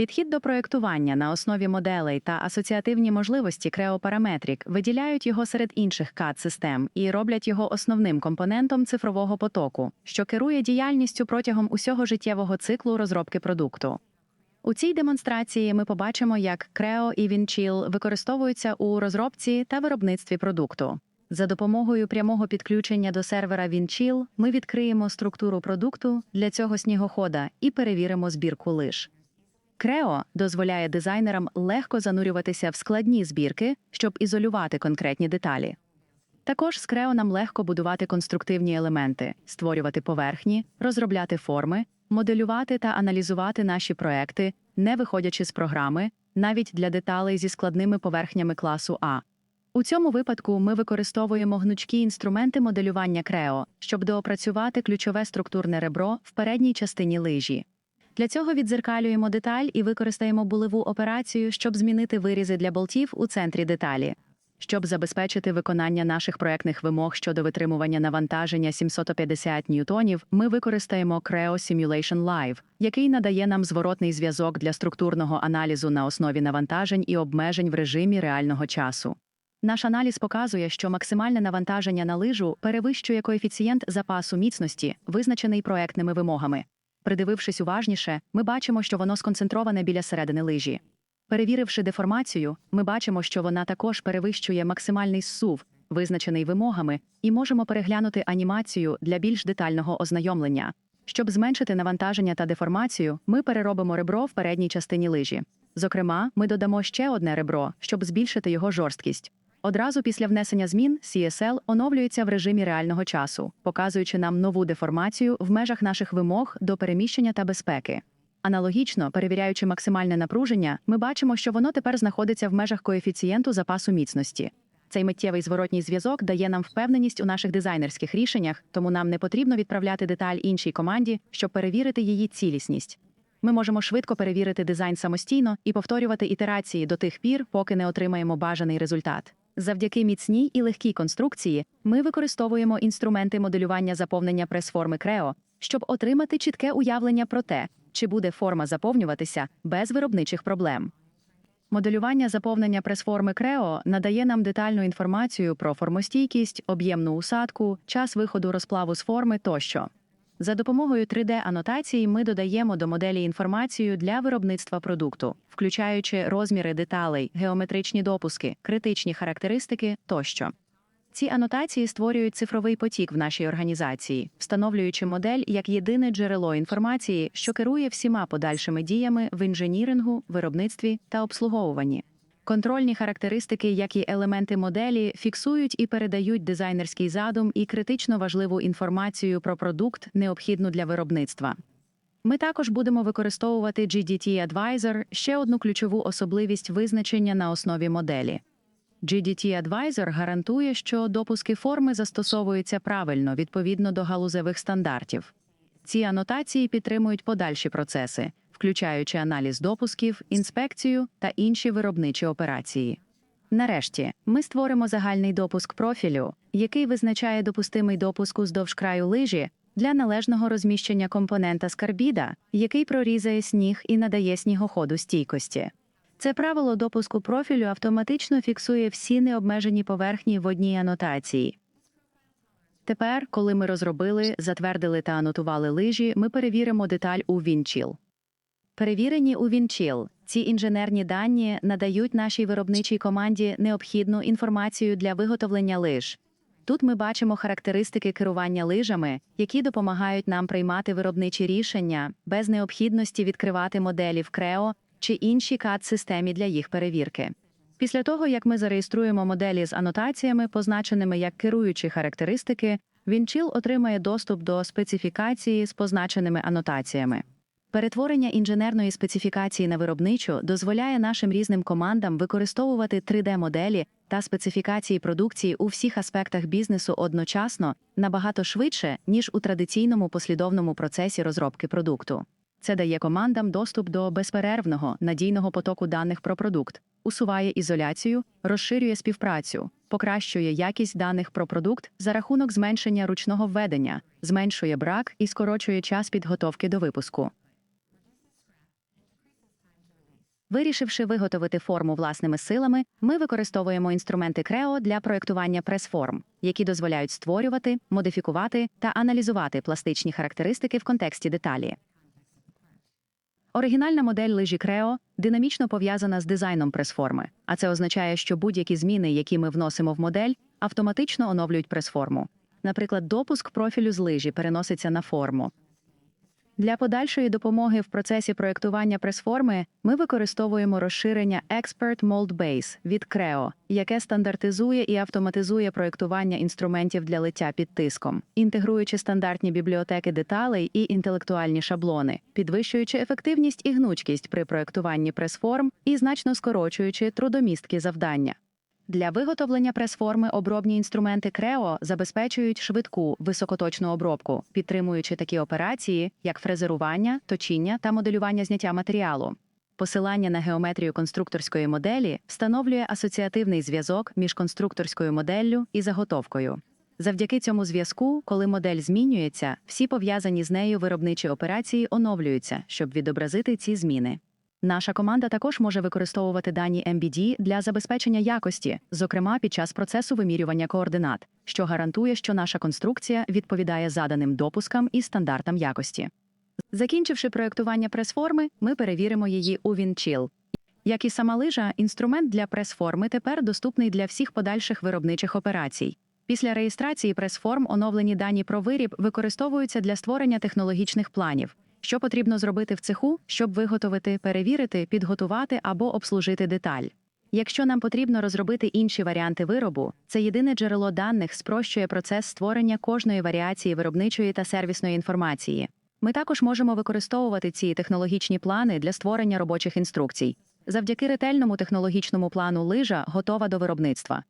Підхід до проєктування на основі моделей та асоціативні можливості Parametric виділяють його серед інших CAD-систем і роблять його основним компонентом цифрового потоку, що керує діяльністю протягом усього життєвого циклу розробки продукту. У цій демонстрації ми побачимо, як Creo і Windchill використовуються у розробці та виробництві продукту. За допомогою прямого підключення до сервера Windchill ми відкриємо структуру продукту для цього снігохода і перевіримо збірку лиж. Creo дозволяє дизайнерам легко занурюватися в складні збірки, щоб ізолювати конкретні деталі. Також з Creo нам легко будувати конструктивні елементи, створювати поверхні, розробляти форми, моделювати та аналізувати наші проекти, не виходячи з програми, навіть для деталей зі складними поверхнями класу А. У цьому випадку ми використовуємо гнучкі інструменти моделювання Creo, щоб доопрацювати ключове структурне ребро в передній частині лижі. Для цього відзеркалюємо деталь і використаємо булеву операцію, щоб змінити вирізи для болтів у центрі деталі. Щоб забезпечити виконання наших проектних вимог щодо витримування навантаження 750 ньютонів, ми використаємо Creo Simulation Live, який надає нам зворотний зв'язок для структурного аналізу на основі навантажень і обмежень в режимі реального часу. Наш аналіз показує, що максимальне навантаження на лижу перевищує коефіцієнт запасу міцності, визначений проектними вимогами. Придивившись уважніше, ми бачимо, що воно сконцентроване біля середини лижі. Перевіривши деформацію, ми бачимо, що вона також перевищує максимальний зсув, визначений вимогами, і можемо переглянути анімацію для більш детального ознайомлення. Щоб зменшити навантаження та деформацію, ми переробимо ребро в передній частині лижі. Зокрема, ми додамо ще одне ребро, щоб збільшити його жорсткість. Одразу після внесення змін CSL оновлюється в режимі реального часу, показуючи нам нову деформацію в межах наших вимог до переміщення та безпеки. Аналогічно, перевіряючи максимальне напруження, ми бачимо, що воно тепер знаходиться в межах коефіцієнту запасу міцності. Цей миттєвий зворотній зв'язок дає нам впевненість у наших дизайнерських рішеннях, тому нам не потрібно відправляти деталь іншій команді, щоб перевірити її цілісність. Ми можемо швидко перевірити дизайн самостійно і повторювати ітерації до тих пір, поки не отримаємо бажаний результат. Завдяки міцній і легкій конструкції ми використовуємо інструменти моделювання заповнення прес-форми Creo, щоб отримати чітке уявлення про те, чи буде форма заповнюватися без виробничих проблем. Моделювання заповнення прес-форми Creo надає нам детальну інформацію про формостійкість, об'ємну усадку, час виходу розплаву з форми тощо. За допомогою 3D-анотації ми додаємо до моделі інформацію для виробництва продукту, включаючи розміри деталей, геометричні допуски, критичні характеристики тощо. Ці анотації створюють цифровий потік в нашій організації, встановлюючи модель як єдине джерело інформації, що керує всіма подальшими діями в інженірингу, виробництві та обслуговуванні. Контрольні характеристики, як і елементи моделі, фіксують і передають дизайнерський задум і критично важливу інформацію про продукт, необхідну для виробництва. Ми також будемо використовувати GDT Advisor, ще одну ключову особливість визначення на основі моделі. GDT Advisor гарантує, що допуски форми застосовуються правильно відповідно до галузевих стандартів. Ці анотації підтримують подальші процеси, включаючи аналіз допусків, інспекцію та інші виробничі операції. Нарешті, ми створимо загальний допуск профілю, який визначає допустимий допуск уздовж краю лижі для належного розміщення компонента скарбіда, який прорізає сніг і надає снігоходу стійкості. Це правило допуску профілю автоматично фіксує всі необмежені поверхні в одній анотації. Тепер, коли ми розробили, затвердили та анотували лижі, ми перевіримо деталь у Windchill. Перевірені у Windchill, ці інженерні дані надають нашій виробничій команді необхідну інформацію для виготовлення лиж. Тут ми бачимо характеристики керування лижами, які допомагають нам приймати виробничі рішення без необхідності відкривати моделі в Creo чи іншій CAD-системі для їх перевірки. Після того, як ми зареєструємо моделі з анотаціями, позначеними як керуючі характеристики, Windchill отримає доступ до специфікації з позначеними анотаціями. Перетворення інженерної специфікації на виробничу дозволяє нашим різним командам використовувати 3D-моделі та специфікації продукції у всіх аспектах бізнесу одночасно набагато швидше, ніж у традиційному послідовному процесі розробки продукту. Це дає командам доступ до безперервного надійного потоку даних про продукт, усуває ізоляцію, розширює співпрацю, покращує якість даних про продукт за рахунок зменшення ручного введення, зменшує брак і скорочує час підготовки до випуску. Вирішивши виготовити форму власними силами, ми використовуємо інструменти Creo для проєктування прес-форм, які дозволяють створювати, модифікувати та аналізувати пластичні характеристики в контексті деталі. Оригінальна модель лижі Creo динамічно пов'язана з дизайном прес-форми, а це означає, що будь-які зміни, які ми вносимо в модель, автоматично оновлюють прес-форму. Наприклад, допуск профілю з лижі переноситься на форму. Для подальшої допомоги в процесі проєктування прес-форми ми використовуємо розширення Expert Mold Base від Creo, яке стандартизує і автоматизує проєктування інструментів для лиття під тиском, інтегруючи стандартні бібліотеки деталей і інтелектуальні шаблони, підвищуючи ефективність і гнучкість при проєктуванні прес-форм і значно скорочуючи трудомісткі завдання. Для виготовлення прес-форми обробні інструменти Creo забезпечують швидку високоточну обробку, підтримуючи такі операції, як фрезерування, точіння та моделювання зняття матеріалу. Посилання на геометрію конструкторської моделі встановлює асоціативний зв'язок між конструкторською моделлю і заготовкою. Завдяки цьому зв'язку, коли модель змінюється, всі пов'язані з нею виробничі операції оновлюються, щоб відобразити ці зміни. Наша команда також може використовувати дані MBD для забезпечення якості, зокрема під час процесу вимірювання координат, що гарантує, що наша конструкція відповідає заданим допускам і стандартам якості. Закінчивши проєктування прес-форми, ми перевіримо її у WinChill. Як і сама лижа, інструмент для прес-форми тепер доступний для всіх подальших виробничих операцій. Після реєстрації прес-форм оновлені дані про виріб використовуються для створення технологічних планів. Що потрібно зробити в цеху, щоб виготовити, перевірити, підготувати або обслужити деталь? Якщо нам потрібно розробити інші варіанти виробу, це єдине джерело даних спрощує процес створення кожної варіації виробничої та сервісної інформації. Ми також можемо використовувати ці технологічні плани для створення робочих інструкцій. Завдяки ретельному технологічному плану лижа готова до виробництва.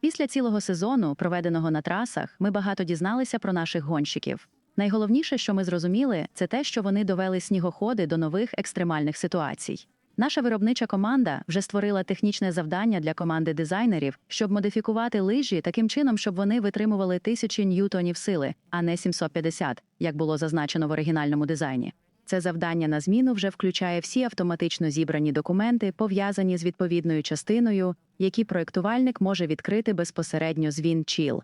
Після цілого сезону, проведеного на трасах, ми багато дізналися про наших гонщиків. Найголовніше, що ми зрозуміли, це те, що вони довели снігоходи до нових екстремальних ситуацій. Наша виробнича команда вже створила технічне завдання для команди дизайнерів, щоб модифікувати лижі таким чином, щоб вони витримували тисячі ньютонів сили, а не 750, як було зазначено в оригінальному дизайні. Це завдання на зміну вже включає всі автоматично зібрані документи, пов'язані з відповідною частиною, які проєктувальник може відкрити безпосередньо з WinChill.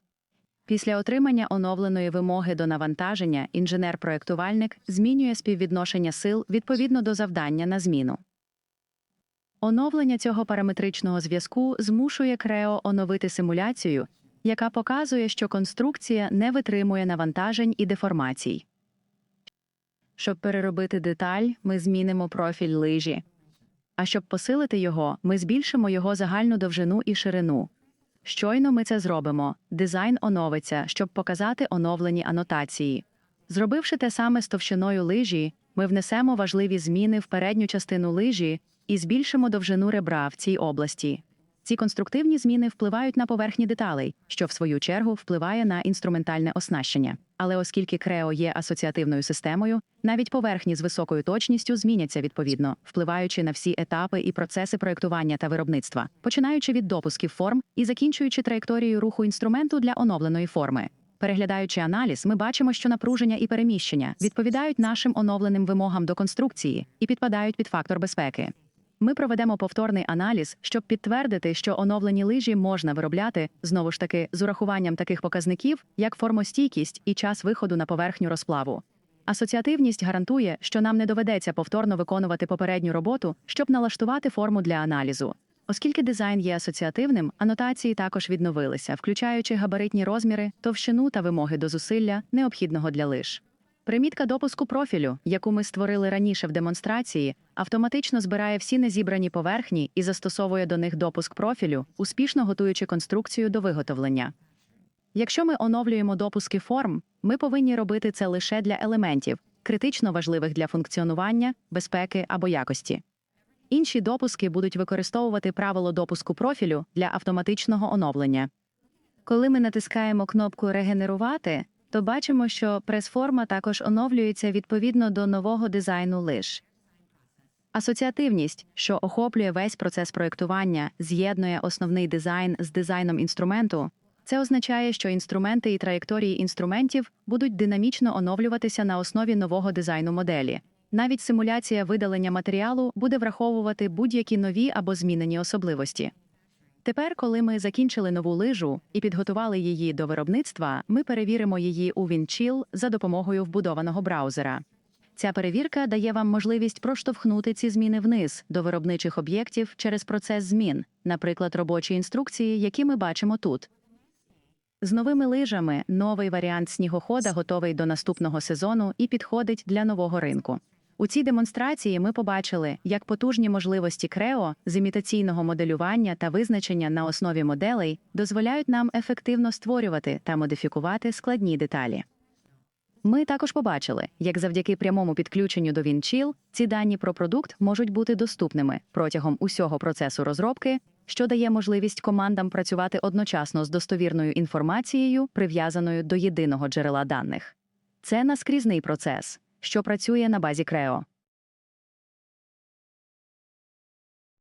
Після отримання оновленої вимоги до навантаження інженер-проєктувальник змінює співвідношення сил відповідно до завдання на зміну. Оновлення цього параметричного зв'язку змушує Creo оновити симуляцію, яка показує, що конструкція не витримує навантажень і деформацій. Щоб переробити деталь, ми змінимо профіль лижі. А щоб посилити його, ми збільшимо його загальну довжину і ширину. Щойно ми це зробимо, дизайн оновиться, щоб показати оновлені анотації. Зробивши те саме з товщиною лижі, ми внесемо важливі зміни в передню частину лижі і збільшимо довжину ребра в цій області. Ці конструктивні зміни впливають на поверхні деталей, що в свою чергу впливає на інструментальне оснащення. Але оскільки Creo є асоціативною системою, навіть поверхні з високою точністю зміняться відповідно, впливаючи на всі етапи і процеси проєктування та виробництва, починаючи від допусків форм і закінчуючи траєкторією руху інструменту для оновленої форми. Переглядаючи аналіз, ми бачимо, що напруження і переміщення відповідають нашим оновленим вимогам до конструкції і підпадають під фактор безпеки. Ми проведемо повторний аналіз, щоб підтвердити, що оновлені лижі можна виробляти знову ж таки з урахуванням таких показників, як формостійкість і час виходу на поверхню розплаву. Асоціативність гарантує, що нам не доведеться повторно виконувати попередню роботу, щоб налаштувати форму для аналізу. Оскільки дизайн є асоціативним, анотації також відновилися, включаючи габаритні розміри, товщину та вимоги до зусилля, необхідного для лиж. Примітка допуску профілю, яку ми створили раніше в демонстрації, автоматично збирає всі незібрані поверхні і застосовує до них допуск профілю, успішно готуючи конструкцію до виготовлення. Якщо ми оновлюємо допуски форм, ми повинні робити це лише для елементів, критично важливих для функціонування, безпеки або якості. Інші допуски будуть використовувати правило допуску профілю для автоматичного оновлення. Коли ми натискаємо кнопку Регенерувати, то бачимо, що прес-форма також оновлюється відповідно до нового дизайну лиш. Асоціативність, що охоплює весь процес проєктування, з'єднує основний дизайн з дизайном інструменту. Це означає, що інструменти і траєкторії інструментів будуть динамічно оновлюватися на основі нового дизайну моделі. Навіть симуляція видалення матеріалу буде враховувати будь-які нові або змінені особливості. Тепер, коли ми закінчили нову лижу і підготували її до виробництва, ми перевіримо її у WinChill за допомогою вбудованого браузера. Ця перевірка дає вам можливість проштовхнути ці зміни вниз до виробничих об'єктів через процес змін, наприклад, робочі інструкції, які ми бачимо тут. З новими лижами новий варіант снігохода готовий до наступного сезону і підходить для нового ринку. У цій демонстрації ми побачили, як потужні можливості Creo з імітаційного моделювання та визначення на основі моделей дозволяють нам ефективно створювати та модифікувати складні деталі. Ми також побачили, як завдяки прямому підключенню до WinChill ці дані про продукт можуть бути доступними протягом усього процесу розробки, що дає можливість командам працювати одночасно з достовірною інформацією, прив'язаною до єдиного джерела даних. Це наскрізний процес, що працює на базі Creo.